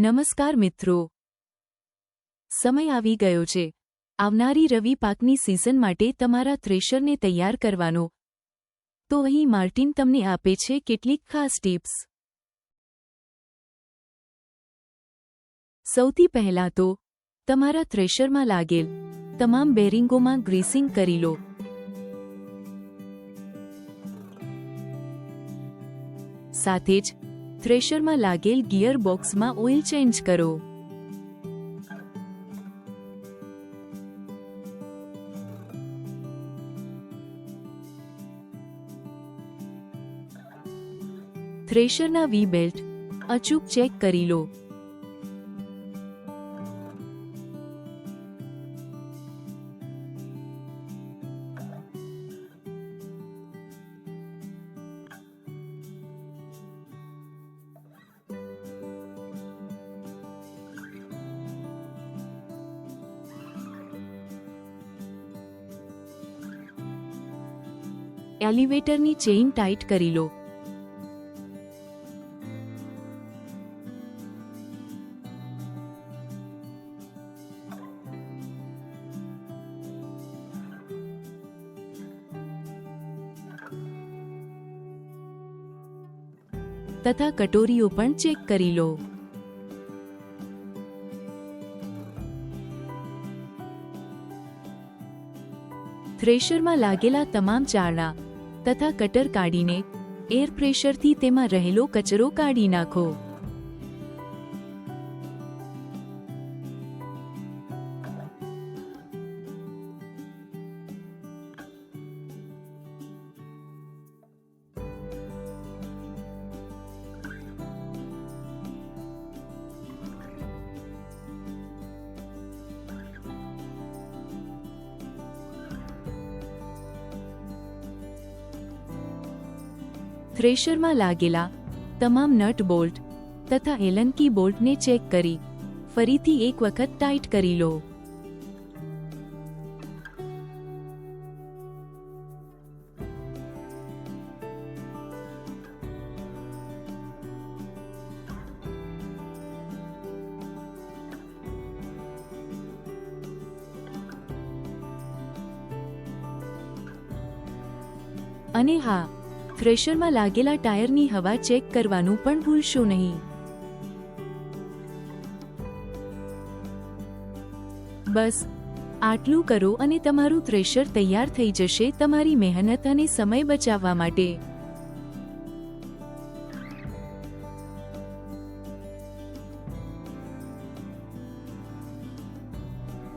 નમસ્કાર મિત્રો. સમય આવી ગયો છે. આવનારી રવિ પાકની સિઝન માટે તમારા થ્રેશરને તૈયાર કરવાનો. તો અહીં માર્ટિન તમને આપે છે કેટલીક ખાસ ટિપ્સ સૌથી પહેલાં તો, તમારા થ્રેશરમાં લાગેલ તમામ બેરિંગોમાં ગ્રીસિંગ કરી લો. સાથે જ થ્રેશરમાં લાગેલ ગિયર બોક્સમાં ઓઇલ ચેન્જ કરો. થ્રેશરના વી બેલ્ટ અચૂક ચેક કરી લો. એલિવેટરની ચેઇન ટાઈટ કરી લો. તથા કટોરીઓ પણ ચેક કરી લો. થ્રેશરમાં લાગેલા તમામ ચારણા તથા કટર કાઢીને એર પ્રેશરથી તેમાં રહેલો કચરો કાઢી નાખો. થ્રેશરમાં લાગેલા તમામ નટ બોલ્ટ તથા એલનકી બોલ્ટને ચેક કરી. ફરીથી એક વખત ટાઈટ કરી લો. અને હા થ્રેશરમાં લાગેલા ટાયરની હવા ચેક કરવાનું પણ ભૂલશો નહીં. બસ, આટલું કરો અને તમારું થ્રેશર તૈયાર થઈ જશે તમારી મહેનત અને સમય બચાવવા માટે.